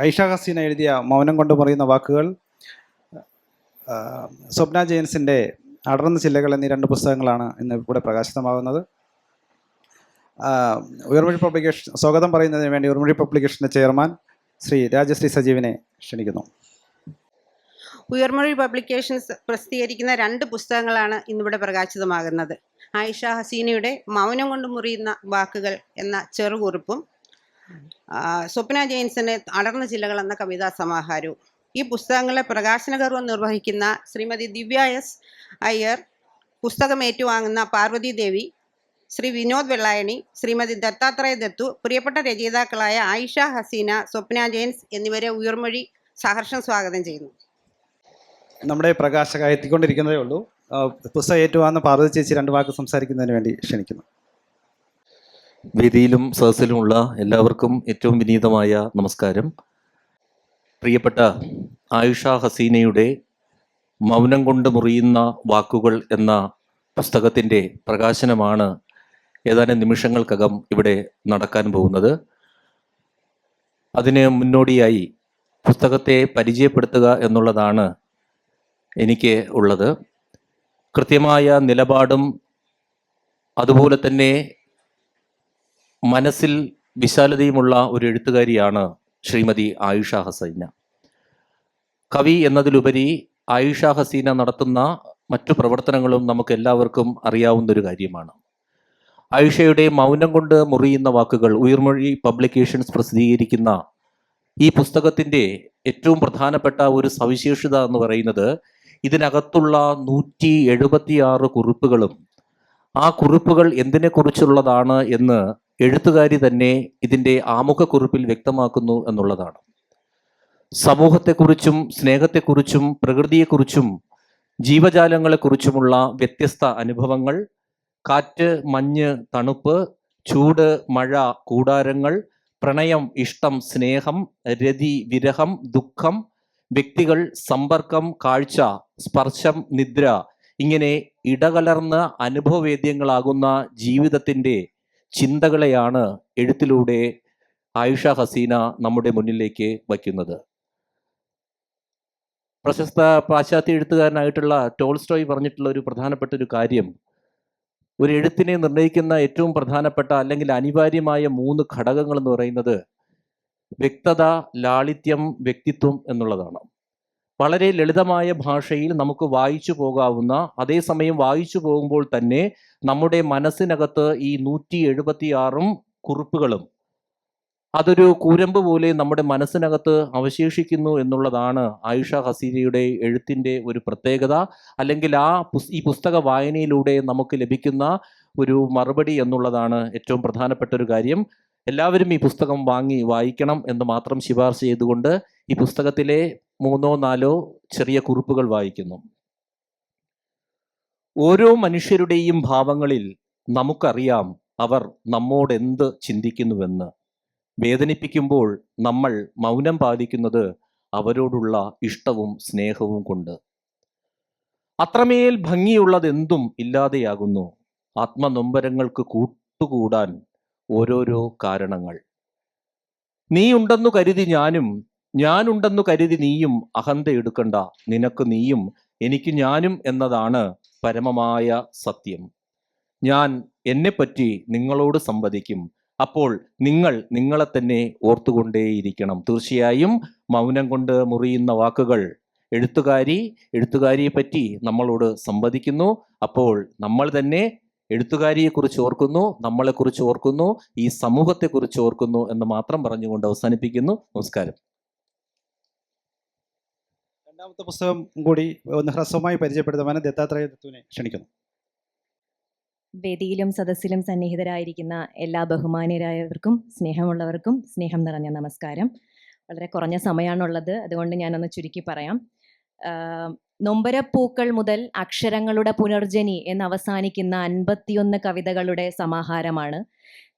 ഐഷ ഹസീന എഴുതിയ മൗനം കൊണ്ട് പറയുന്ന വാക്കുകൾ സ്വപ്ന ജെയിൻസിന്റെ അടർന്ന ചില്ലകൾ എന്നീ രണ്ട് പുസ്തകങ്ങളാണ് ഇന്ന് ഇവിടെ പ്രകാശിതമാകുന്നത്. ഉയർമൊഴി പബ്ലിക്കേഷൻ സ്വാഗതം പറയുന്നതിന് വേണ്ടി ഉയർമൊഴി പബ്ലിക്കേഷന്റെ ചെയർമാൻ ശ്രീ രാജശ്രീ സജീവിനെ ക്ഷണിക്കുന്നു. ഉയർമൊഴി പബ്ലിക്കേഷൻസ് പ്രസിദ്ധീകരിക്കുന്ന രണ്ട് പുസ്തകങ്ങളാണ് ഇന്നിവിടെ പ്രകാശിതമാകുന്നത്. ആയിഷ ഹസീനയുടെ മൗനം കൊണ്ട് മുറിയുന്ന വാക്കുകൾ എന്ന ചെറുകുറിപ്പും സ്വപ്ന ജെയിൻസിന്റെ അടർന്ന ചില്ലകൾ എന്ന കവിതാ സമാഹാരവും. ഈ പുസ്തകങ്ങളെ പ്രകാശനകർവം നിർവഹിക്കുന്ന ശ്രീമതി ദിവ്യ എസ്. അയ്യർ പുസ്തകം ഏറ്റുവാങ്ങുന്ന പാർവതി ദേവി ശ്രീ വിനോദ് വെള്ളായണി ശ്രീമതി ദത്താത്രേയ ദത്തു പ്രിയപ്പെട്ട രചയിതാക്കളായ ആയിഷ ഹസീന സ്വപ്ന ജെയിൻസ് എന്നിവരെ ഉയർമൊഴി സഹർഷം സ്വാഗതം ചെയ്യുന്നു. നമ്മുടെ പ്രകാശക എത്തിക്കൊണ്ടിരിക്കുന്നതേ ഉള്ളൂ പുസ്തകം ഏറ്റുവാന്ന് പാർവതി ചേച്ചി രണ്ട് വാക്ക് സംസാരിക്കുന്നതിന് വേണ്ടി ക്ഷണിക്കുന്നു. വേദിയിലും സദസ്സിലുമുള്ള എല്ലാവർക്കും ഏറ്റവും വിനീതമായ നമസ്കാരം. പ്രിയപ്പെട്ട ആയിഷ ഹസീനയുടെ മൗനം കൊണ്ട് മുറിയുന്ന വാക്കുകൾ എന്ന പുസ്തകത്തിന്റെ പ്രകാശനമാണ് ഏതാനും നിമിഷങ്ങൾക്കകം ഇവിടെ നടക്കാൻ പോകുന്നത്. അതിന് മുന്നോടിയായി പുസ്തകത്തെ പരിചയപ്പെടുത്തുക എന്നുള്ളതാണ് എനിക്ക് ഉള്ളത്. കൃത്യമായ നിലപാടും അതുപോലെ തന്നെ മനസ്സിൽ വിശാലതയുമുള്ള ഒരു എഴുത്തുകാരിയാണ് ശ്രീമതി ആയിഷ ഹസീന. കവി എന്നതിലുപരി ആയിഷ ഹസീന നടത്തുന്ന മറ്റു പ്രവർത്തനങ്ങളും നമുക്ക് എല്ലാവർക്കും അറിയാവുന്ന ഒരു കാര്യമാണ്. ആയിഷയുടെ മൗനം കൊണ്ട് മുറിയുന്ന വാക്കുകൾ ഉയർമൊഴി പബ്ലിക്കേഷൻസ് പ്രസിദ്ധീകരിക്കുന്ന ഈ പുസ്തകത്തിന്റെ ഏറ്റവും പ്രധാനപ്പെട്ട ഒരു സവിശേഷത എന്ന് പറയുന്നത് ഇതിനകത്തുള്ള നൂറ്റി എഴുപത്തിയാറ് കുറിപ്പുകളും ആ കുറിപ്പുകൾ എന്തിനെക്കുറിച്ചുള്ളതാണ് എന്ന് എഴുത്തുകാരി തന്നെ ഇതിന്റെ ആമുഖക്കുറിപ്പിൽ വ്യക്തമാക്കുന്നു എന്നുള്ളതാണ്. സമൂഹത്തെക്കുറിച്ചും സ്നേഹത്തെക്കുറിച്ചും പ്രകൃതിയെക്കുറിച്ചും ജീവജാലങ്ങളെക്കുറിച്ചുമുള്ള വ്യത്യസ്ത അനുഭവങ്ങൾ കാറ്റ് മഞ്ഞ് തണുപ്പ് ചൂട് മഴ കൂടാരങ്ങൾ പ്രണയം ഇഷ്ടം സ്നേഹം രതി വിരഹം ദുഃഖം വ്യക്തികൾ സമ്പർക്കം കാഴ്ച സ്പർശം നിദ്ര ഇങ്ങനെ ഇടകലർന്ന അനുഭവവേദ്യങ്ങളാകുന്ന ജീവിതത്തിന്റെ ചിന്തകളെയാണ് എഴുത്തിലൂടെ ആയിഷ ഹസീന നമ്മുടെ മുന്നിലേക്ക് വയ്ക്കുന്നത്. പ്രശസ്ത പാശ്ചാത്യ എഴുത്തുകാരനായിട്ടുള്ള ടോൾസ്റ്റോയ് പറഞ്ഞിട്ടുള്ള ഒരു പ്രധാനപ്പെട്ട ഒരു കാര്യം ഒരു എഴുത്തിനെ നിർണയിക്കുന്ന ഏറ്റവും പ്രധാനപ്പെട്ട അല്ലെങ്കിൽ അനിവാര്യമായ മൂന്ന് ഘടകങ്ങൾ എന്ന് പറയുന്നത് വ്യക്തത ലാളിത്യം വ്യക്തിത്വം എന്നുള്ളതാണ്. വളരെ ലളിതമായ ഭാഷയിൽ നമുക്ക് വായിച്ചു പോകാവുന്ന അതേസമയം വായിച്ചു പോകുമ്പോൾ തന്നെ നമ്മുടെ മനസ്സിനകത്ത് ഈ നൂറ്റി എഴുപത്തിയാറും കുറിപ്പുകളും അതൊരു കൂരമ്പ് പോലെ നമ്മുടെ മനസ്സിനകത്ത് അവശേഷിക്കുന്നു എന്നുള്ളതാണ് ആയിഷ ഹസീരയുടെ എഴുത്തിന്റെ ഒരു പ്രത്യേകത. അല്ലെങ്കിൽ ആ ഈ പുസ്തക വായനയിലൂടെ നമുക്ക് ലഭിക്കുന്ന ഒരു മറുപടി എന്നുള്ളതാണ് ഏറ്റവും പ്രധാനപ്പെട്ട ഒരു കാര്യം. എല്ലാവരും ഈ പുസ്തകം വാങ്ങി വായിക്കണം എന്ന് മാത്രം ശുപാർശ ചെയ്തുകൊണ്ട് ഈ പുസ്തകത്തിലെ മൂന്നോ നാലോ ചെറിയ കുറിപ്പുകൾ വായിക്കുന്നു. ഓരോ മനുഷ്യരുടെയും ഭാവങ്ങളിൽ നമുക്കറിയാം അവർ നമ്മോട് എന്ത് ചിന്തിക്കുന്നുവെന്ന്. വേദനിപ്പിക്കുമ്പോൾ നമ്മൾ മൗനം പാലിക്കുന്നത് അവരോടുള്ള ഇഷ്ടവും സ്നേഹവും കൊണ്ട്. അത്രമേൽ ഭംഗിയുള്ളതെന്തും ഇല്ലാതെയാകുന്നു. ആത്മനൊമ്പരങ്ങൾക്ക് കൂട്ടുകൂടാൻ ഓരോരോ കാരണങ്ങൾ. നീ ഉണ്ടെന്നു കരുതി ഞാനും ഞാനുണ്ടെന്നു കരുതി നീയും അഹന്ത എടുക്കണ്ട. നിനക്ക് നീയും എനിക്ക് ഞാനും എന്നതാണ് പരമമായ സത്യം. ഞാൻ എന്നെപ്പറ്റി നിങ്ങളോട് സംവദിക്കും. അപ്പോൾ നിങ്ങൾ നിങ്ങളെ തന്നെ ഓർത്തുകൊണ്ടേയിരിക്കണം. തീർച്ചയായും മൗനം കൊണ്ട് മുറിയുന്ന വാക്കുകൾ എഴുത്തുകാരി എഴുത്തുകാരിയെ പറ്റി നമ്മളോട് സംവദിക്കുന്നു. അപ്പോൾ നമ്മൾ തന്നെ എഴുത്തുകാരിയെക്കുറിച്ച് ഓർക്കുന്നു നമ്മളെ കുറിച്ച് ഓർക്കുന്നു ഈ സമൂഹത്തെ കുറിച്ച് ഓർക്കുന്നു എന്ന് മാത്രം പറഞ്ഞുകൊണ്ട് അവസാനിപ്പിക്കുന്നു. നമസ്കാരം. രണ്ടാമത്തെ പുസ്തകം കൂടി ഒന്ന് ഹ്രസ്വമായി പരിചയപ്പെടുത്തുവാൻ ദത്താത്രേയ ദത്തുവിനെ ക്ഷണിക്കുന്നു. വേദിയിലും സദസ്സിലും സന്നിഹിതരായിരിക്കുന്ന എല്ലാ ബഹുമാന്യരായവർക്കും സ്നേഹമുള്ളവർക്കും സ്നേഹം നിറഞ്ഞ നമസ്കാരം. വളരെ കുറഞ്ഞ സമയമാണുള്ളത്. അതുകൊണ്ട് ഞാനൊന്ന് ചുരുക്കി പറയാം. നൊമ്പരപ്പൂക്കൾ മുതൽ അക്ഷരങ്ങളുടെ പുനർജനി എന്ന് അവസാനിക്കുന്ന അൻപത്തിയൊന്ന് കവിതകളുടെ സമാഹാരമാണ്.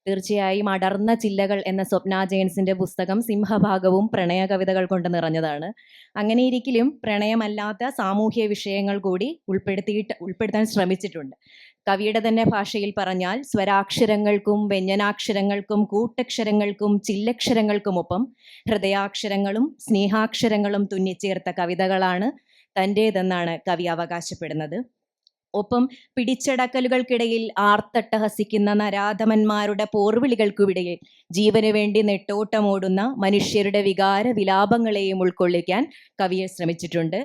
തീർച്ചയായും അടർന്ന ചില്ലകൾ എന്ന സ്വപ്ന ജെയിൻസിന്റെ പുസ്തകം സിംഹഭാഗവും പ്രണയ കവിതകൾ കൊണ്ട് നിറഞ്ഞതാണ്. അങ്ങനെയിരിക്കലും പ്രണയമല്ലാത്ത സാമൂഹ്യ വിഷയങ്ങൾ കൂടി ഉൾപ്പെടുത്തിയിട്ട് ഉൾപ്പെടുത്താൻ ശ്രമിച്ചിട്ടുണ്ട്. കവിയുടെ തന്നെ ഭാഷയിൽ പറഞ്ഞാൽ സ്വരാക്ഷരങ്ങൾക്കും വ്യഞ്ജനാക്ഷരങ്ങൾക്കും കൂട്ടക്ഷരങ്ങൾക്കും ചില്ലക്ഷരങ്ങൾക്കുമൊപ്പം ഹൃദയാക്ഷരങ്ങളും സ്നേഹാക്ഷരങ്ങളും തുന്നിച്ചേർത്ത കവിതകളാണ് തന്റേതെന്നാണ് കവി അവകാശപ്പെടുന്നത്. ഒപ്പം പിടിച്ചടക്കലുകൾക്കിടയിൽ ആർത്തട്ടഹസിക്കുന്ന നരാധമന്മാരുടെ പോർവിളികൾക്കുമിടയിൽ ജീവന് വേണ്ടി നെട്ടോട്ടമോടുന്ന മനുഷ്യരുടെ വികാര വിലാപങ്ങളെയും ഉൾക്കൊള്ളിക്കാൻ കവിയെ ശ്രമിച്ചിട്ടുണ്ട്.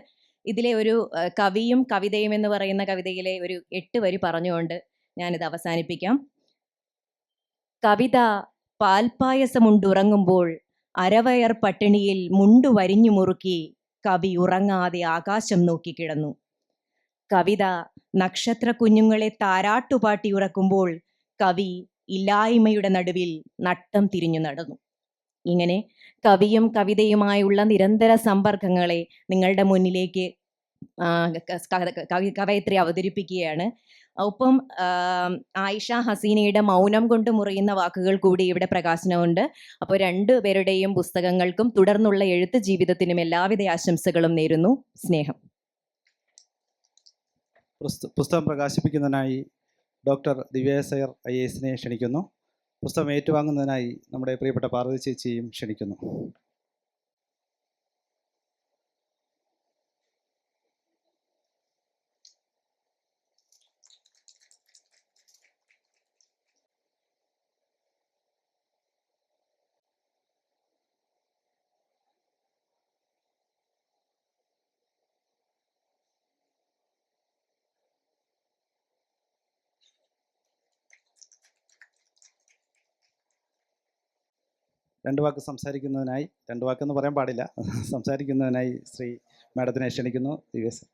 ഇതിലെ ഒരു കവിയും കവിതയും എന്ന് പറയുന്ന കവിതയിലെ ഒരു എട്ട് വരി പറഞ്ഞുകൊണ്ട് ഞാനിത് അവസാനിപ്പിക്കാം. കവിത പാൽപ്പായസമുണ്ടുറങ്ങുമ്പോൾ അരവയർ പട്ടിണിയിൽ മുണ്ടു വരിഞ്ഞു മുറുക്കി കവി ഉറങ്ങാതെ ആകാശം നോക്കി കിടന്നു. കവിത നക്ഷത്ര കുഞ്ഞുങ്ങളെ താരാട്ടുപാട്ടി ഉറക്കുമ്പോൾ കവി ഇല്ലായ്മയുടെ നടുവിൽ നട്ടം തിരിഞ്ഞു നടന്നു. ഇങ്ങനെ കവിയും കവിതയുമായുള്ള നിരന്തര സമ്പർക്കങ്ങളെ നിങ്ങളുടെ മുന്നിലേക്ക് കവയത്രി അവതരിപ്പിക്കുകയാണ്. ഒപ്പം ആയിഷ ഹസീനയുടെ മൗനം കൊണ്ട് മുറിയുന്ന വാക്കുകൾ കൂടി ഇവിടെ പ്രകാശനമുണ്ട്. അപ്പോൾ രണ്ടു പേരുടെയും പുസ്തകങ്ങൾക്കും തുടർന്നുള്ള എഴുത്ത് ജീവിതത്തിനും എല്ലാവിധ ആശംസകളും നേരുന്നു. സ്നേഹം. പുസ്തകം പ്രകാശിപ്പിക്കുന്നതിനായി ഡോക്ടർ ദിവ്യസയർ ഐ എസിനെ ക്ഷണിക്കുന്നു. പുസ്തകം ഏറ്റുവാങ്ങുന്നതിനായി നമ്മുടെ പ്രിയപ്പെട്ട പാർവതി ചേച്ചിയും ക്ഷണിക്കുന്നു. രണ്ട് വാക്ക് സംസാരിക്കുന്നതിനായി രണ്ട് വാക്കെന്ന് പറയാൻ പാടില്ല. സംസാരിക്കുന്നതിനായി ശ്രീ മാഡത്തിനെ ക്ഷണിക്കുന്നു. ദിവ്യസ്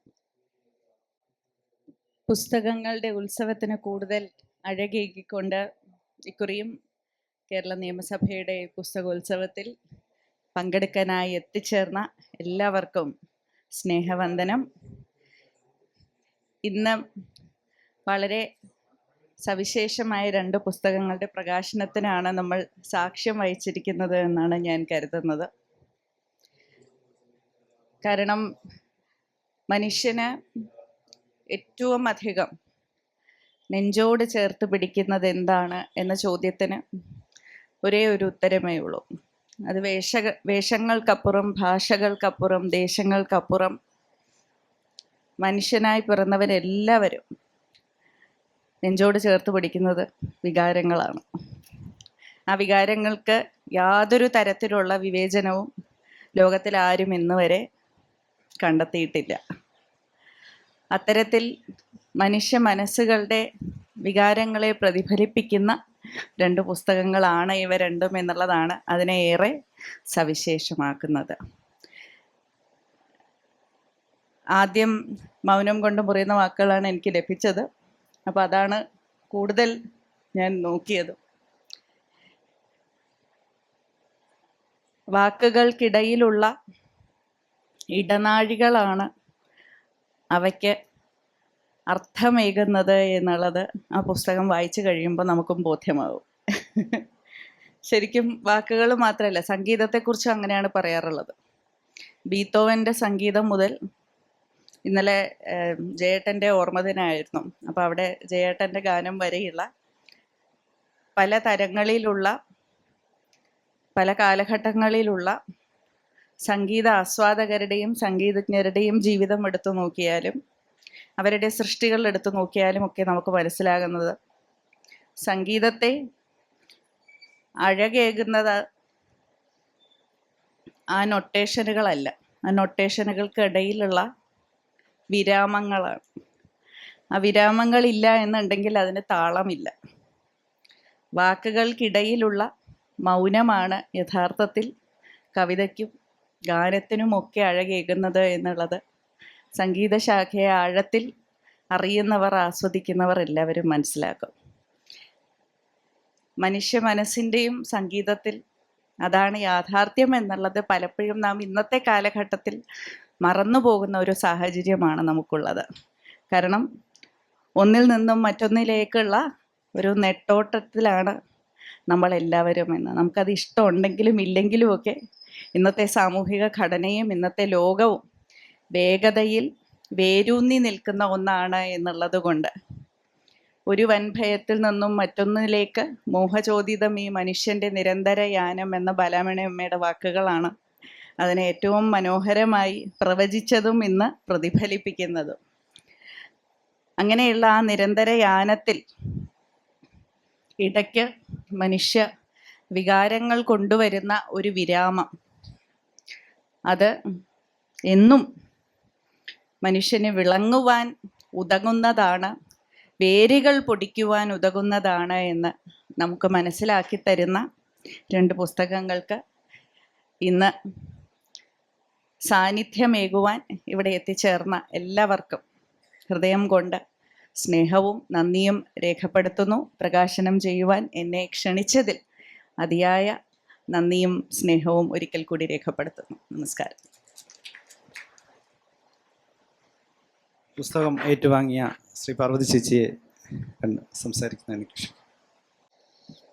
പുസ്തകങ്ങളുടെ ഉത്സവത്തിന് കൂടുതൽ അഴകേകിക്കൊണ്ട് ഇക്കുറിയും കേരള നിയമസഭയുടെ പുസ്തകോത്സവത്തിൽ പങ്കെടുക്കാനായി എത്തിച്ചേർന്ന എല്ലാവർക്കും സ്നേഹവന്ദനം. ഇന്ന് വളരെ സവിശേഷമായ രണ്ട് പുസ്തകങ്ങളുടെ പ്രകാശനത്തിനാണ് നമ്മൾ സാക്ഷ്യം വഹിച്ചിരിക്കുന്നത് എന്നാണ് ഞാൻ കരുതുന്നത്. കാരണം മനുഷ്യന് ഏറ്റവും അധികം നെഞ്ചോട് ചേർത്ത് പിടിക്കുന്നത് എന്താണ് എന്ന ചോദ്യത്തിന് ഒരേ ഒരു ഉത്തരമേ ഉള്ളൂ. അത് വേഷ വേഷങ്ങൾക്കപ്പുറം ഭാഷകൾക്കപ്പുറം ദേശങ്ങൾക്കപ്പുറം മനുഷ്യനായി പിറന്നവരെല്ലാവരും നെഞ്ചോട് ചേർത്ത് പിടിക്കുന്നത് വികാരങ്ങളാണ്. ആ വികാരങ്ങൾക്ക് യാതൊരു തരത്തിലുള്ള വിവേചനവും ലോകത്തിൽ ആരും ഇന്ന് വരെ കണ്ടെത്തിയിട്ടില്ല. അത്തരത്തിൽ മനുഷ്യ മനസ്സുകളുടെ വികാരങ്ങളെ പ്രതിഫലിപ്പിക്കുന്ന രണ്ട് പുസ്തകങ്ങളാണ് ഇവ രണ്ടും എന്നുള്ളതാണ് അതിനെ ഏറെ സവിശേഷമാക്കുന്നത്. ആദ്യം മൗനം കൊണ്ട് മുറിയുന്ന വാക്കുകളാണ് എനിക്ക് ലഭിച്ചത്. അപ്പോൾ അതാണ് കൂടുതൽ ഞാൻ നോക്കിയത്. വാക്കുകൾക്കിടയിലുള്ള ഇടനാഴികളാണ് അവയ്ക്ക് അർത്ഥമേകുന്നത് എന്നുള്ളത് ആ പുസ്തകം വായിച്ചു കഴിയുമ്പോൾ നമുക്കും ബോധ്യമാവും. ശരിക്കും വാക്കുകൾ മാത്രമല്ല സംഗീതത്തെക്കുറിച്ച് അങ്ങനെയാണ് പറയാറുള്ളത്. ബീത്തോവന്റെ സംഗീതം മുതൽ ഇന്നലെ ജയേട്ടന്റെ ഓർമ്മദിനായിരുന്നു അപ്പോൾ അവിടെ ജയേട്ടന്റെ ഗാനം വരെയുള്ള പല തരങ്ങളിലുള്ള പല കാലഘട്ടങ്ങളിലുള്ള സംഗീത ആസ്വാദകരുടെയും സംഗീതജ്ഞരുടെയും ജീവിതം എടുത്തു നോക്കിയാലും അവരുടെ സൃഷ്ടികൾ എടുത്തു നോക്കിയാലും ഒക്കെ നമുക്ക് മനസ്സിലാകുന്നത് സംഗീതത്തെ അഴകേകുന്നത് ആ നൊട്ടേഷനുകളല്ല. ആ നൊട്ടേഷനുകൾക്കിടയിലുള്ള വിരാമങ്ങളാണ്. ആ വിരാമങ്ങളില്ല എന്നുണ്ടെങ്കിൽ അതിന് താളമില്ല. വാക്കുകൾക്കിടയിലുള്ള മൗനമാണ് യഥാർത്ഥത്തിൽ കവിതയ്ക്കും ഗാനത്തിനുമൊക്കെ അഴകേകുന്നത് എന്നുള്ളത് സംഗീതശാഖയെ ആഴത്തിൽ അറിയുന്നവർ ആസ്വദിക്കുന്നവർ എല്ലാവരും മനസ്സിലാക്കും. മനുഷ്യ മനസ്സിന്റെയും സംഗീതത്തിൽ അതാണ് യാഥാർത്ഥ്യം എന്നുള്ളത് പലപ്പോഴും നാം ഇന്നത്തെ കാലഘട്ടത്തിൽ മറന്നു പോകുന്ന ഒരു സാഹചര്യമാണ് നമുക്കുള്ളത്. കാരണം ഒന്നിൽ നിന്നും മറ്റൊന്നിലേക്കുള്ള ഒരു നെട്ടോട്ടത്തിലാണ് നമ്മളെല്ലാവരും എന്ന്. നമുക്കത് ഇഷ്ടമുണ്ടെങ്കിലും ഇല്ലെങ്കിലും ഒക്കെ ഇന്നത്തെ സാമൂഹിക ഘടനയും ഇന്നത്തെ ലോകവും വേഗതയിൽ വേരൂന്നി നിൽക്കുന്ന ഒന്നാണ് എന്നുള്ളത് കൊണ്ട്. ഒരു വൻഭയത്തിൽ നിന്നും മറ്റൊന്നിലേക്ക് മോഹചോദിതം ഈ മനുഷ്യന്റെ നിരന്തര യാനം എന്ന ബലാമണി അമ്മയുടെ വാക്കുകളാണ് അതിനെ ഏറ്റവും മനോഹരമായി പ്രവചിച്ചതും ഇന്ന് പ്രതിഫലിപ്പിക്കുന്നതും. അങ്ങനെയുള്ള ആ നിരന്തര യാനത്തിൽ ഇടയ്ക്ക് മനുഷ്യ വികാരങ്ങൾ കൊണ്ടുവരുന്ന ഒരു വിരാമം. അത് എന്നും മനുഷ്യന് വിളങ്ങുവാൻ ഉതകുന്നതാണ് വേരുകൾ പൊടിക്കുവാൻ ഉതകുന്നതാണ് എന്ന് നമുക്ക് മനസ്സിലാക്കി തരുന്ന രണ്ട് പുസ്തകങ്ങൾക്ക് ഇന്ന് സാന്നിധ്യമേകുവാൻ ഇവിടെ എത്തിച്ചേർന്ന എല്ലാവർക്കും ഹൃദയം കൊണ്ട് സ്നേഹവും നന്ദിയും രേഖപ്പെടുത്തുന്നു. പ്രകാശനം ചെയ്യുവാൻ എന്നെ ക്ഷണിച്ചതിൽ അതിയായ നന്ദിയും സ്നേഹവും ഒരിക്കൽ കൂടി രേഖപ്പെടുത്തുന്നു. നമസ്കാരം. പുസ്തകം ഏറ്റുവാങ്ങിയ ശ്രീ പാർവതി ചേച്ചിയെ കണ്ട് സംസാരിക്കുന്ന എനിക്ക്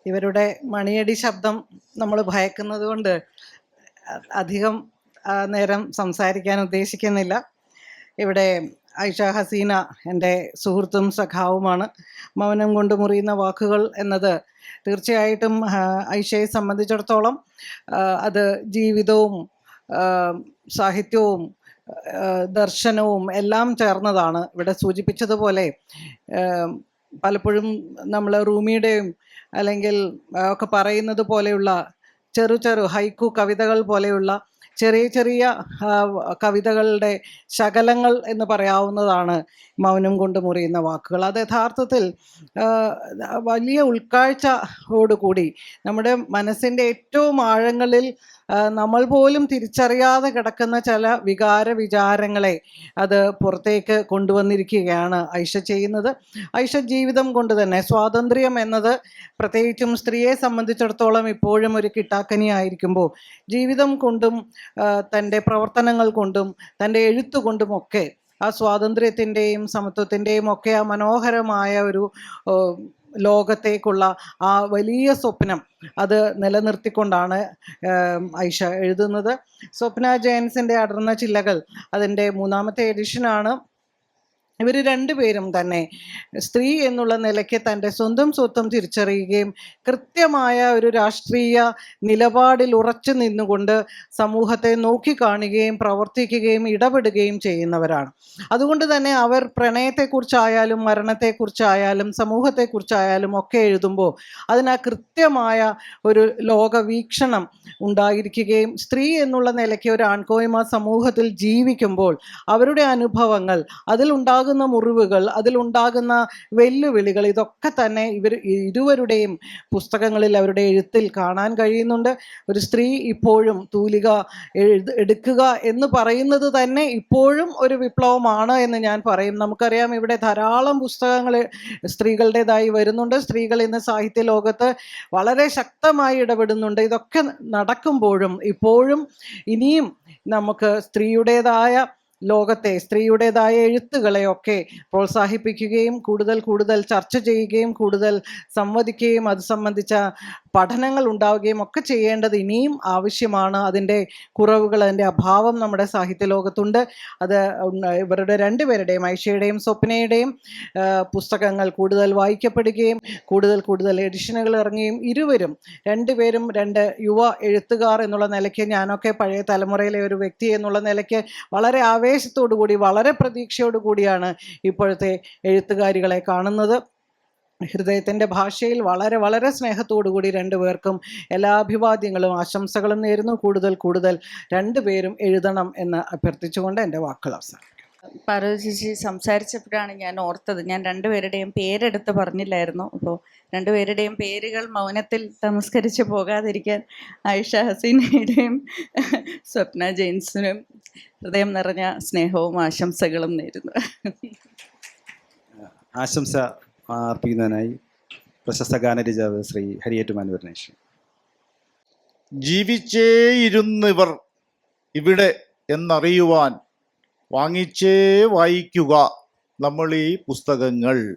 ഇവരുടെ മണിയടി ശബ്ദം നമ്മൾ ഭയക്കുന്നത് കൊണ്ട് അധികം നേരം സംസാരിക്കാൻ ഉദ്ദേശിക്കുന്നില്ല. ഇവിടെ ഐഷ ഹസീന എന്റെ സുഹൃത്തും സഖാവുമാണ്. മൗനം കൊണ്ട് മുറിയുന്ന വാക്കുകൾ എന്നത് തീർച്ചയായിട്ടും ഐഷയെ സംബന്ധിച്ചിടത്തോളം അത് ജീവിതവും സാഹിത്യവും ദർശനവും എല്ലാം ചേർന്നതാണ്. ഇവിടെ സൂചിപ്പിച്ചതുപോലെ പലപ്പോഴും നമ്മൾ റൂമിയുടെയും അല്ലെങ്കിൽ ഒക്കെ പറയുന്നത് പോലെയുള്ള ചെറു ചെറു ഹൈക്കു കവിതകൾ പോലെയുള്ള ചെറിയ ചെറിയ കവിതകളുടെ ശകലങ്ങൾ എന്ന് പറയാവുന്നതാണ് മൗനം കൊണ്ട് മുറിയുന്ന വാക്കുകൾ. അത് യഥാർത്ഥത്തിൽ വലിയ ഉൾക്കാഴ്ചയോടുകൂടി നമ്മുടെ മനസ്സിന്റെ ഏറ്റവും ആഴങ്ങളിൽ നമ്മൾ പോലും തിരിച്ചറിയാതെ കിടക്കുന്ന ചില വികാര വിചാരങ്ങളെ അത് പുറത്തേക്ക് കൊണ്ടുവന്നിരിക്കുകയാണ് ഐഷ ചെയ്യുന്നത്. ഐഷ ജീവിതം കൊണ്ട് തന്നെ സ്വാതന്ത്ര്യം എന്നത് പ്രത്യേകിച്ചും സ്ത്രീയെ സംബന്ധിച്ചിടത്തോളം ഇപ്പോഴും ഒരു കിട്ടാക്കനി ആയിരിക്കുമ്പോൾ ജീവിതം കൊണ്ടും തന്റെ പ്രവർത്തനങ്ങൾ കൊണ്ടും തന്റെ എഴുത്തുകൊണ്ടും ഒക്കെ ആ സ്വാതന്ത്ര്യത്തിന്റെയും സമത്വത്തിന്റെയും ഒക്കെ ആ മനോഹരമായ ഒരു ലോകത്തേക്കുള്ള ആ വലിയ സ്വപ്നം അത് നിലനിർത്തിക്കൊണ്ടാണ് ഐഷ എഴുതുന്നത്. സ്വപ്ന ജയൻസിന്റെ അടർന്ന ചില്ലകൾ അതിന്റെ മൂന്നാമത്തെ എഡിഷനാണ് ഇവർ രണ്ടുപേരും തന്നെ സ്ത്രീ എന്നുള്ള നിലയ്ക്ക് തന്റെ സ്വന്തം സ്വത്വം തിരിച്ചറിയുകയും കൃത്യമായ ഒരു രാഷ്ട്രീയ നിലപാടിൽ ഉറച്ചു നിന്നുകൊണ്ട് സമൂഹത്തെ നോക്കിക്കാണുകയും പ്രവർത്തിക്കുകയും ഇടപെടുകയും ചെയ്യുന്നവരാണ്. അതുകൊണ്ട് തന്നെ അവർ പ്രണയത്തെക്കുറിച്ചായാലും മരണത്തെക്കുറിച്ചായാലും സമൂഹത്തെക്കുറിച്ചായാലും ഒക്കെ എഴുതുമ്പോൾ അതിനാ കൃത്യമായ ഒരു ലോകവീക്ഷണം ഉണ്ടായിരിക്കുകയും സ്ത്രീ എന്നുള്ള നിലയ്ക്ക് ഒരു ആൺകോയ്മ സമൂഹത്തിൽ ജീവിക്കുമ്പോൾ അവരുടെ അനുഭവങ്ങൾ അതിലുണ്ടാകുന്ന മുറിവുകൾ അതിലുണ്ടാകുന്ന വെല്ലുവിളികൾ ഇതൊക്കെ തന്നെ ഇവർ ഇരുവരുടെയും പുസ്തകങ്ങളിൽ അവരുടെ എഴുത്തിൽ കാണാൻ കഴിയുന്നുണ്ട്. ഒരു സ്ത്രീ ഇപ്പോഴും തൂലിക എടുക്കുക എന്ന് പറയുന്നത് തന്നെ ഇപ്പോഴും ഒരു വിപ്ലവമാണ് എന്ന് ഞാൻ പറയും. നമുക്കറിയാം ഇവിടെ ധാരാളം പുസ്തകങ്ങൾ സ്ത്രീകളുടേതായി വരുന്നുണ്ട്. സ്ത്രീകൾ ഇന്ന് സാഹിത്യ ലോകത്ത് വളരെ ശക്തമായി ഇടപെടുന്നുണ്ട്. ഇതൊക്കെ നടക്കുമ്പോഴും ഇപ്പോഴും ഇനിയും നമുക്ക് സ്ത്രീയുടേതായ ലോകത്തെ സ്ത്രീയുടേതായ എഴുത്തുകളെയൊക്കെ പ്രോത്സാഹിപ്പിക്കുകയും കൂടുതൽ കൂടുതൽ ചർച്ച ചെയ്യുകയും കൂടുതൽ സംവദിക്കുകയും അത് സംബന്ധിച്ച പഠനങ്ങൾ ഉണ്ടാവുകയും ഒക്കെ ചെയ്യേണ്ടത് ഇനിയും ആവശ്യമാണ്. അതിന്റെ കുറവുകൾ അതിന്റെ അഭാവം നമ്മുടെ സാഹിത്യ ലോകത്തുണ്ട്. അത് ഇവരുടെ രണ്ടുപേരുടെയും ഐഷയുടെയും സ്വപ്നയുടെയും പുസ്തകങ്ങൾ കൂടുതൽ വായിക്കപ്പെടുകയും കൂടുതൽ കൂടുതൽ എഡിഷനുകൾ ഇറങ്ങുകയും ഇരുവരും രണ്ടുപേരും രണ്ട് യുവ എഴുത്തുകാർ എന്നുള്ള നിലയ്ക്ക് ഞാനൊക്കെ പഴയ തലമുറയിലെ ഒരു വ്യക്തി എന്നുള്ള നിലയ്ക്ക് വളരെ ആവേശത്തോടു കൂടി വളരെ പ്രതീക്ഷയോടു കൂടിയാണ് ഇപ്പോഴത്തെ എഴുത്തുകാരികളെ കാണുന്നത്. ഹൃദയത്തിന്റെ ഭാഷയിൽ വളരെ വളരെ സ്നേഹത്തോടു കൂടി രണ്ടുപേർക്കും എല്ലാ അഭിവാദ്യങ്ങളും ആശംസകളും നേരുന്നു. കൂടുതൽ കൂടുതൽ രണ്ടുപേരും എഴുതണം എന്ന് അഭ്യർത്ഥിച്ചുകൊണ്ട് എന്റെ വാക്കുകൾ അവസാനം ചേച്ചി സംസാരിച്ചപ്പോഴാണ് ഞാൻ ഓർത്തത്. ഞാൻ രണ്ടുപേരുടെയും പേരെടുത്ത് പറഞ്ഞില്ലായിരുന്നു. അപ്പോൾ രണ്ടുപേരുടെയും പേരുകൾ മൗനത്തിൽ തമസ്കരിച്ച് പോകാതിരിക്കാൻ ആയിഷ ഹസീനയുടെയും സ്വപ്ന ജെയിൻസിനും ഹൃദയം നിറഞ്ഞ സ്നേഹവും ആശംസകളും നേരുന്നു. ആശംസ അർപ്പിക്കുന്നതിനായി പ്രശസ്ത ഗാനരചാവ് ശ്രീ ഹരിയേറ്റുമാൻ ജീവിച്ചേ ജീവിച്ചേയിരുന്നിവർ ഇവിടെ എന്നറിയുവാൻ വാങ്ങിച്ചേ വായിക്കുക നമ്മൾ ഈ പുസ്തകങ്ങൾ.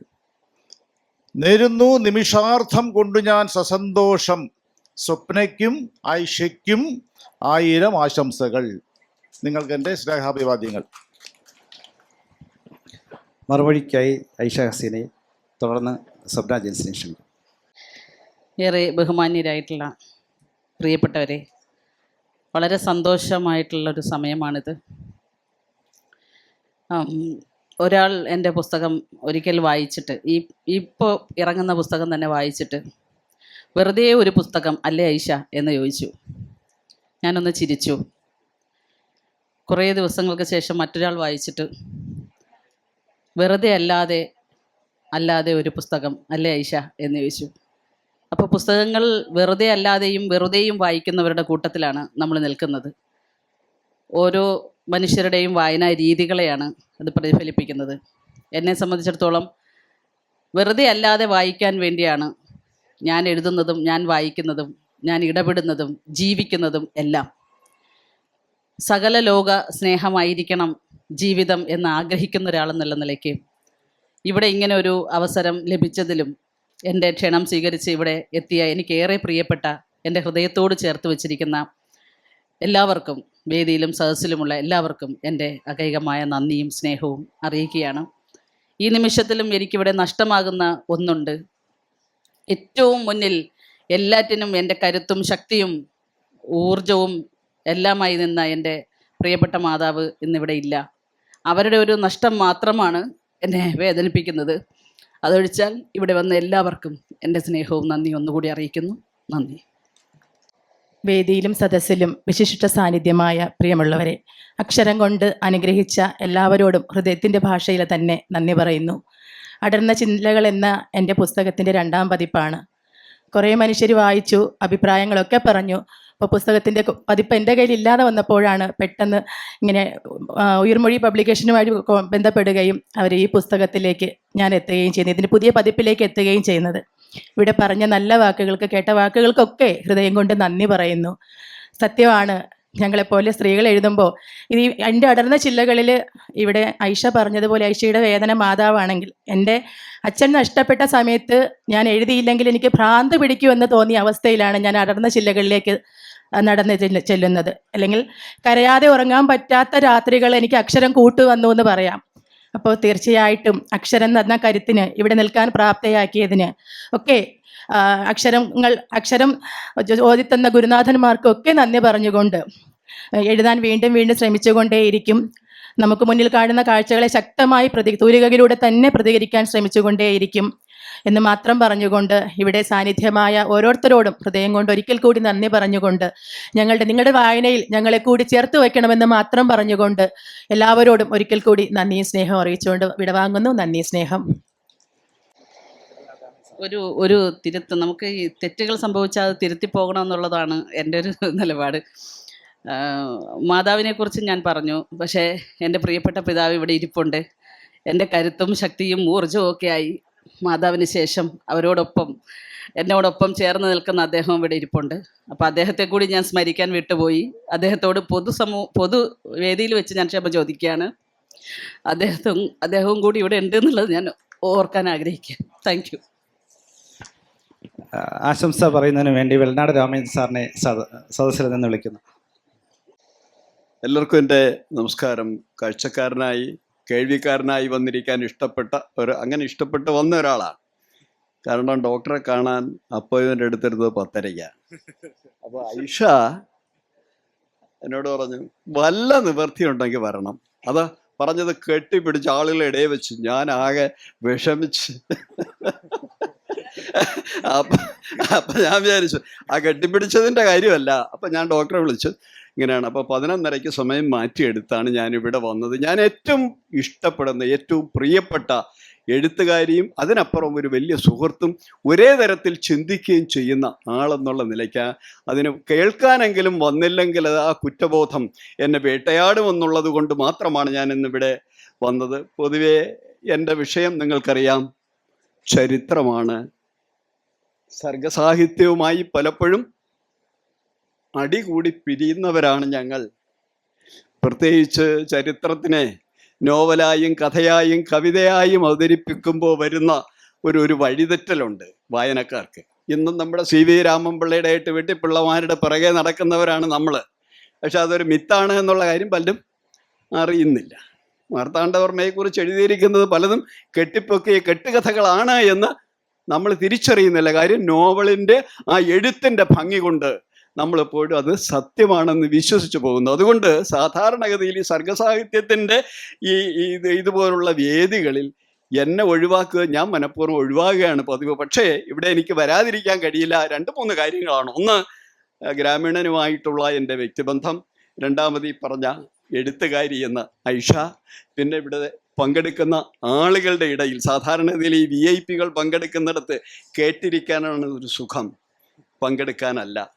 നേരുന്നു നിമിഷാർത്ഥം കൊണ്ട് ഞാൻ സസന്തോഷം. സ്വപ്നയ്ക്കും ആയിഷയ്ക്കും ആയിരം ആശംസകൾ. നിങ്ങൾക്ക് എന്റെ സ്നേഹാഭിവാദ്യങ്ങൾ. മറുപടിക്കായി ഐഷ ഹസീനയെ തുടർന്ന് സ്വപ്ന ഏറെ ബഹുമാന്യരായിട്ടുള്ള പ്രിയപ്പെട്ടവരെ വളരെ സന്തോഷമായിട്ടുള്ളൊരു സമയമാണിത്. ഒരാൾ എന്റെ പുസ്തകം ഒരിക്കൽ വായിച്ചിട്ട് ഈ ഇപ്പോൾ ഇറങ്ങുന്ന പുസ്തകം തന്നെ വായിച്ചിട്ട് വെറുതെ ഒരു പുസ്തകം അല്ലേ ഐഷ? എന്ന് ചോദിച്ചു. ഞാനൊന്ന് ചിരിച്ചു. കുറേ ദിവസങ്ങൾക്ക് ശേഷം മറ്റൊരാൾ വായിച്ചിട്ട് വെറുതെ അല്ലാതെ അല്ലാതെ ഒരു പുസ്തകം അല്ലേ ഐഷ എന്ന് ചോദിച്ചു. അപ്പോൾ പുസ്തകങ്ങൾ വെറുതെ അല്ലാതെയും വെറുതെയും വായിക്കുന്നവരുടെ കൂട്ടത്തിലാണ് നമ്മൾ നിൽക്കുന്നത്. ഓരോ മനുഷ്യരുടെയും വായനാ രീതികളെയാണ് അത് പ്രതിഫലിപ്പിക്കുന്നത്. എന്നെ സംബന്ധിച്ചിടത്തോളം വെറുതെ അല്ലാതെ വായിക്കാൻ വേണ്ടിയാണ് ഞാൻ എഴുതുന്നതും ഞാൻ വായിക്കുന്നതും ഞാൻ ഇടപെടുന്നതും ജീവിക്കുന്നതും എല്ലാം. സകല ലോക സ്നേഹമായിരിക്കണം ജീവിതം എന്ന് ആഗ്രഹിക്കുന്ന ഒരാളെന്നുള്ള നിലയ്ക്ക് ഇവിടെ ഇങ്ങനെ ഒരു അവസരം ലഭിച്ചതിലും എന്റെ ക്ഷണം സ്വീകരിച്ച് ഇവിടെ എത്തിയ എനിക്കേറെ പ്രിയപ്പെട്ട എന്റെ ഹൃദയത്തോട് ചേർത്ത് വച്ചിരിക്കുന്ന എല്ലാവർക്കും വേദിയിലും സദസ്സിലുമുള്ള എല്ലാവർക്കും എന്റെ അകൈകമായ നന്ദിയും സ്നേഹവും അറിയിക്കുകയാണ്. ഈ നിമിഷത്തിലും എനിക്കിവിടെ നഷ്ടമാകുന്ന ഒന്നുണ്ട്. ഏറ്റവും മുന്നിൽ എല്ലാറ്റിനും എന്റെ കരുത്തും ശക്തിയും ഊർജവും എല്ലാമായി നിന്ന എന്റെ പ്രിയപ്പെട്ട മാതാവ് ഇന്നിവിടെ ഇല്ല. അവരുടെ ഒരു നഷ്ടം മാത്രമാണ് എന്നെ വേദനിപ്പിക്കുന്നത്. അതൊഴിച്ചാൽ ഇവിടെ വന്ന എല്ലാവർക്കും എന്റെ സ്നേഹവും നന്ദി ഒന്നുകൂടി അറിയിക്കുന്നു. നന്ദി. വേദിയിലും സദസ്സിലും വിശിഷ്ട സാന്നിധ്യമായ പ്രിയമുള്ളവരെ അക്ഷരം കൊണ്ട് അനുഗ്രഹിച്ച എല്ലാവരോടും ഹൃദയത്തിന്റെ ഭാഷയിൽ തന്നെ നന്ദി പറയുന്നു. അടർന്ന ചിന്തകൾ എന്ന എന്റെ പുസ്തകത്തിന്റെ രണ്ടാം പതിപ്പാണ്. കുറേ മനുഷ്യർ വായിച്ചു അഭിപ്രായങ്ങളൊക്കെ പറഞ്ഞു അപ്പോൾ പുസ്തകത്തിന്റെ പതിപ്പ് എന്റെ കയ്യിൽ ഇല്ലാതെ വന്നപ്പോഴാണ് പെട്ടെന്ന് ഇങ്ങനെ ഉയർമൊഴി പബ്ലിക്കേഷനുമായി ബന്ധപ്പെടുകയും അവർ ഈ പുസ്തകത്തിലേക്ക് ഞാൻ എത്തുകയും ചെയ്യുന്നത് ഇതിന്റെ പുതിയ പതിപ്പിലേക്ക് എത്തുകയും ചെയ്യുന്നത്. ഇവിടെ പറഞ്ഞ നല്ല വാക്കുകൾക്ക് കേട്ട വാക്കുകൾക്കൊക്കെ ഹൃദയം കൊണ്ട് നന്ദി പറയുന്നു. സത്യമാണ് ഞങ്ങളെപ്പോലെ സ്ത്രീകൾ എഴുതുമ്പോൾ ഇനി എന്റെ അടർന്ന ചില്ലകളിൽ ഇവിടെ ഐഷ പറഞ്ഞതുപോലെ ഐഷയുടെ വേദന മാതാവാണെങ്കിൽ എന്റെ അച്ഛൻ നഷ്ടപ്പെട്ട സമയത്ത് ഞാൻ എഴുതിയില്ലെങ്കിൽ എനിക്ക് ഭ്രാന്ത് പിടിക്കുമെന്ന് തോന്നിയ അവസ്ഥയിലാണ് ഞാൻ അടർന്ന ചില്ലകളിലേക്ക് നടന്ന് ചെല്ല് ചെല്ലുന്നത്. അല്ലെങ്കിൽ കരയാതെ ഉറങ്ങാൻ പറ്റാത്ത രാത്രികൾ എനിക്ക് അക്ഷരം കൂട്ടു വന്നു എന്ന് പറയാം. അപ്പോൾ തീർച്ചയായിട്ടും അക്ഷരം തന്ന കരുത്തിന് ഇവിടെ നിൽക്കാൻ പ്രാപ്തയാക്കിയതിന് ഒക്കെ അക്ഷരങ്ങൾ അക്ഷരം ഓതിത്തന്ന ഗുരുനാഥന്മാർക്കൊക്കെ നന്ദി പറഞ്ഞുകൊണ്ട് എഴുതാൻ വീണ്ടും വീണ്ടും ശ്രമിച്ചുകൊണ്ടേയിരിക്കും. നമുക്ക് മുന്നിൽ കാണുന്ന കാഴ്ചകളെ ശക്തമായി പ്രതി തന്നെ പ്രതികരിക്കാൻ ശ്രമിച്ചുകൊണ്ടേയിരിക്കും. എന്ന് മാത്രം പറഞ്ഞുകൊണ്ട് ഇവിടെ സാന്നിധ്യമായ ഓരോരുത്തരോടും ഹൃദയം കൊണ്ട് ഒരിക്കൽ കൂടി നന്ദി പറഞ്ഞുകൊണ്ട് ഞങ്ങളുടെ നിങ്ങളുടെ വായനയിൽ ഞങ്ങളെ കൂടി ചേർത്ത് വയ്ക്കണമെന്ന് മാത്രം പറഞ്ഞുകൊണ്ട് എല്ലാവരോടും ഒരിക്കൽ കൂടി നന്ദിയും സ്നേഹം അറിയിച്ചുകൊണ്ട് വിടവാങ്ങുന്നു. നന്ദി സ്നേഹം. ഒരു ഒരു തിരുത്ത് നമുക്ക് ഈ തെറ്റുകൾ സംഭവിച്ചാൽ അത് തിരുത്തി പോകണം എന്നുള്ളതാണ് എന്റെ ഒരു നിലപാട്. മാതാവിനെ കുറിച്ച് ഞാൻ പറഞ്ഞു പക്ഷേ എന്റെ പ്രിയപ്പെട്ട പിതാവ് ഇവിടെ ഇരിപ്പുണ്ട്. എന്റെ കരുത്തും ശക്തിയും ഊർജവും ഒക്കെ ആയി. മാതാവിന് ശേഷം അവരോടൊപ്പം എന്നോടൊപ്പം ചേർന്ന് നിൽക്കുന്ന അദ്ദേഹം ഇവിടെ ഇരിപ്പുണ്ട്. അപ്പോൾ അദ്ദേഹത്തെ കൂടി ഞാൻ സ്മരിക്കാൻ വിട്ടുപോയി. അദ്ദേഹത്തോട് പൊതുസമൂ പൊതു വേദിയിൽ വെച്ച് ഞാൻ ക്ഷമ ചോദിക്കുകയാണ്. അദ്ദേഹത്തും അദ്ദേഹവും കൂടി ഇവിടെ ഉണ്ട് എന്നുള്ളത് ഞാൻ ഓർക്കാൻ ആഗ്രഹിക്കുക താങ്ക് യു ആശംസ പറയുന്നതിന് വേണ്ടി വെള്ളനാട് രാമേന്ദ്ര സാറിനെ സദ- സദസ്സിൽ നിന്ന് വിളിക്കുന്നു. എല്ലാവർക്കും എന്റെ നമസ്കാരം. കാഴ്ചക്കാരനായി കേൾവിക്കാരനായി വന്നിരിക്കാൻ ഇഷ്ടപ്പെട്ട ഒരു അങ്ങനെ ഇഷ്ടപ്പെട്ട് വന്ന ഒരാളാണ്. കാരണം ഡോക്ടറെ കാണാൻ അപ്പോയിൻമെന്റ് എടുത്തിരുന്നത് പത്തരയ്ക്കാണ്. അപ്പോൾ ഐഷ എന്നോട് പറഞ്ഞു വല്ല നിവൃത്തി ഉണ്ടെങ്കിൽ വരണം. അത് പറഞ്ഞത് കെട്ടിപ്പിടിച്ച് ആളുകളെ ഇടയിൽ വെച്ച് ഞാൻ ആകെ വിഷമിച്ച്. അപ്പം അപ്പം ഞാൻ വിചാരിച്ചു ആ കെട്ടിപ്പിടിച്ചതിന്റെ കാര്യമല്ല. അപ്പം ഞാൻ ഡോക്ടറെ വിളിച്ചു. ഇങ്ങനെയാണ്. അപ്പോൾ പതിനൊന്നരയ്ക്ക് സമയം മാറ്റിയെടുത്താണ് ഞാൻ ഇവിടെ വന്നത്. ഞാൻ ഏറ്റവും ഇഷ്ടപ്പെടുന്ന ഏറ്റവും പ്രിയപ്പെട്ട എഴുത്തുകാരിയും അതിനപ്പുറം ഒരു വലിയ സുഹൃത്തും ഒരേ തരത്തിൽ ചിന്തിക്കുകയും ചെയ്യുന്ന ആളെന്നുള്ള നിലയ്ക്ക് അതിന് കേൾക്കാനെങ്കിലും വന്നില്ലെങ്കിൽ ആ കുറ്റബോധം എന്നെ വേട്ടയാടുമെന്നുള്ളത് കൊണ്ട് മാത്രമാണ് ഞാൻ ഇന്നിവിടെ വന്നത്. പൊതുവേ എന്റെ വിഷയം നിങ്ങൾക്കറിയാം. ചരിത്രമാണ്. സർഗസാഹിത്യവുമായി പലപ്പോഴും അടികൂടി പിരിയുന്നവരാണ് ഞങ്ങൾ. പ്രത്യേകിച്ച് ചരിത്രത്തിനെ നോവലായും കഥയായും കവിതയായും അവതരിപ്പിക്കുമ്പോൾ വരുന്ന ഒരു ഒരു വഴിതെറ്റലുണ്ട് വായനക്കാർക്ക്. ഇന്നും നമ്മുടെ സി വി രാമൻപിള്ളയുടെ ആയിട്ട് വെട്ടിപ്പിള്ളമാരുടെ പിറകെ നടക്കുന്നവരാണ് നമ്മൾ പക്ഷെ അതൊരു മിത്താണ് എന്നുള്ള കാര്യം പലരും അറിയുന്നില്ല. മാർത്താണ്ഡവർമ്മയെക്കുറിച്ച് എഴുതിയിരിക്കുന്നത് പലതും കെട്ടിപ്പൊക്കിയ കെട്ടുകഥകളാണ് എന്ന് നമ്മൾ തിരിച്ചറിയുന്നില്ല. കാര്യം നോവലിന്റെ ആ എഴുത്തിന്റെ ഭംഗി കൊണ്ട് നമ്മളെപ്പോഴും അത് സത്യമാണെന്ന് വിശ്വസിച്ചു പോകുന്നു. അതുകൊണ്ട് സാധാരണഗതിയിൽ ഈ സർഗസാഹിത്യത്തിന്റെ ഈ ഇത് ഇതുപോലുള്ള വേദികളിൽ എന്നെ ഒഴിവാക്കുക ഞാൻ മനഃപൂർവം ഒഴിവാകുകയാണ് പതിവ്. പക്ഷേ ഇവിടെ എനിക്ക് വരാതിരിക്കാൻ കഴിയില്ല. രണ്ട് മൂന്ന് കാര്യങ്ങളാണ്. ഒന്ന് ഗ്രാമീണനുമായിട്ടുള്ള എന്റെ വ്യക്തിബന്ധം. രണ്ടാമത് ഈ പറഞ്ഞ എഴുത്തുകാരി എന്ന ഐഷ. പിന്നെ ഇവിടെ പങ്കെടുക്കുന്ന ആളുകളുടെ ഇടയിൽ സാധാരണഗതിയിൽ ഈ വി ഐ പികൾ പങ്കെടുക്കുന്നിടത്ത് കേട്ടിരിക്കാനാണ് ഒരു സുഖം. പങ്കെടുക്കാനല്ല.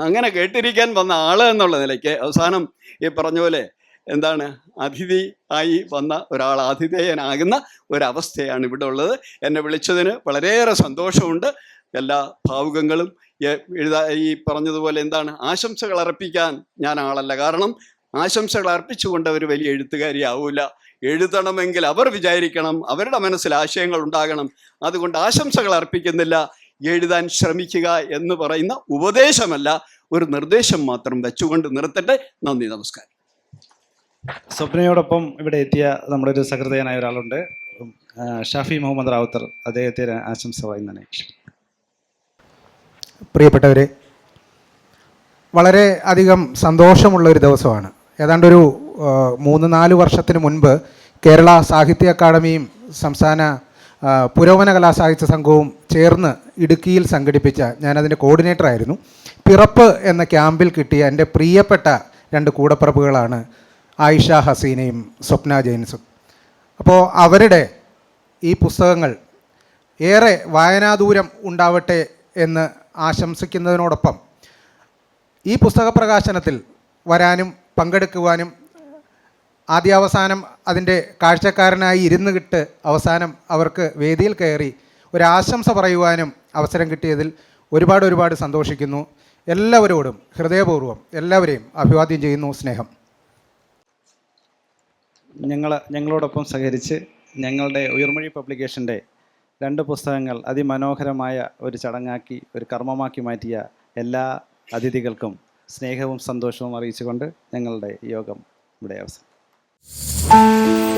അങ്ങനെ കേട്ടിരിക്കാൻ വന്ന ആൾ എന്നുള്ള നിലയ്ക്ക് അവസാനം ഈ പറഞ്ഞ പോലെ എന്താണ് അതിഥി ആയി വന്ന ഒരാൾ ആതിഥേയനാകുന്ന ഒരവസ്ഥയാണ് ഇവിടെ ഉള്ളത്. എന്നെ വിളിച്ചതിന് വളരെയേറെ സന്തോഷമുണ്ട്. എല്ലാ ഭാവുകങ്ങളും എഴുതാ ഈ പറഞ്ഞതുപോലെ എന്താണ് ആശംസകൾ അർപ്പിക്കാൻ ഞാൻ ആളല്ല. കാരണം ആശംസകൾ അർപ്പിച്ചുകൊണ്ട് അവർ വലിയ എഴുത്തുകാരി ആവൂല. എഴുതണമെങ്കിൽ അവർ വിചാരിക്കണം അവരുടെ മനസ്സിൽ ആശയങ്ങൾ ഉണ്ടാകണം. അതുകൊണ്ട് ആശംസകൾ അർപ്പിക്കുന്നില്ല. എഴുതാൻ ശ്രമിക്കുക എന്ന് പറയുന്ന ഉപദേശമല്ല ഒരു നിർദ്ദേശം മാത്രം വെച്ചുകൊണ്ട് നിർത്തട്ടെ. നന്ദി നമസ്കാരം. സ്വപ്നയോടൊപ്പം ഇവിടെ എത്തിയ നമ്മുടെ ഒരു സഹൃദയനായ ഒരാളുണ്ട്. ഷാഫി മുഹമ്മദ് റാവുത്തർ അദ്ദേഹത്തെ ആശംസ പറയുന്നതിനെ പ്രിയപ്പെട്ടവരെ വളരെ അധികം സന്തോഷമുള്ള ഒരു ദിവസമാണ്. ഏതാണ്ട് ഒരു മൂന്ന് നാല് വർഷത്തിന് മുൻപ് കേരള സാഹിത്യ അക്കാദമിയും സംസ്ഥാന പുരോഗമന കലാസാഹിത്യ സംഘവും ചേർന്ന് ഇടുക്കിയിൽ സംഘടിപ്പിച്ച ഞാനതിന്റെ കോർഡിനേറ്റർ ആയിരുന്നു പിറപ്പ് എന്ന ക്യാമ്പിൽ കിട്ടിയ എന്റെ പ്രിയപ്പെട്ട രണ്ട് കൂടപ്പിറപ്പുകളാണ് ആയിഷ ഹസീനയും സ്വപ്ന ജെയിൻസും അപ്പോൾ അവരുടെ ഈ പുസ്തകങ്ങൾ ഏറെ വായനാദൂരം ഉണ്ടാവട്ടെ എന്ന് ആശംസിക്കുന്നതിനോടൊപ്പം ഈ പുസ്തക പ്രകാശനത്തിൽ വരാനും പങ്കെടുക്കുവാനും ആദ്യാവസാനം അതിന്റെ കാഴ്ചക്കാരനായി ഇരുന്ന് കിട്ട് അവസാനം അവർക്ക് വേദിയിൽ കയറി ഒരാശംസ പറയുവാനും അവസരം കിട്ടിയതിൽ ഒരുപാട് ഒരുപാട് സന്തോഷിക്കുന്നു. എല്ലാവരോടും ഹൃദയപൂർവം എല്ലാവരെയും അഭിവാദ്യം ചെയ്യുന്നു സ്നേഹം. ഞങ്ങൾ ഞങ്ങളോടൊപ്പം സഹകരിച്ച് ഞങ്ങളുടെ ഉയർമൊഴി പബ്ലിക്കേഷന്റെ രണ്ട് പുസ്തകങ്ങൾ അതിമനോഹരമായ ഒരു ചടങ്ങാക്കി ഒരു കർമ്മമാക്കി മാറ്റിയ എല്ലാ അതിഥികൾക്കും സ്നേഹവും സന്തോഷവും അറിയിച്ചുകൊണ്ട് ഞങ്ങളുടെ യോഗം ഇവിടെ അവസാനം 啊。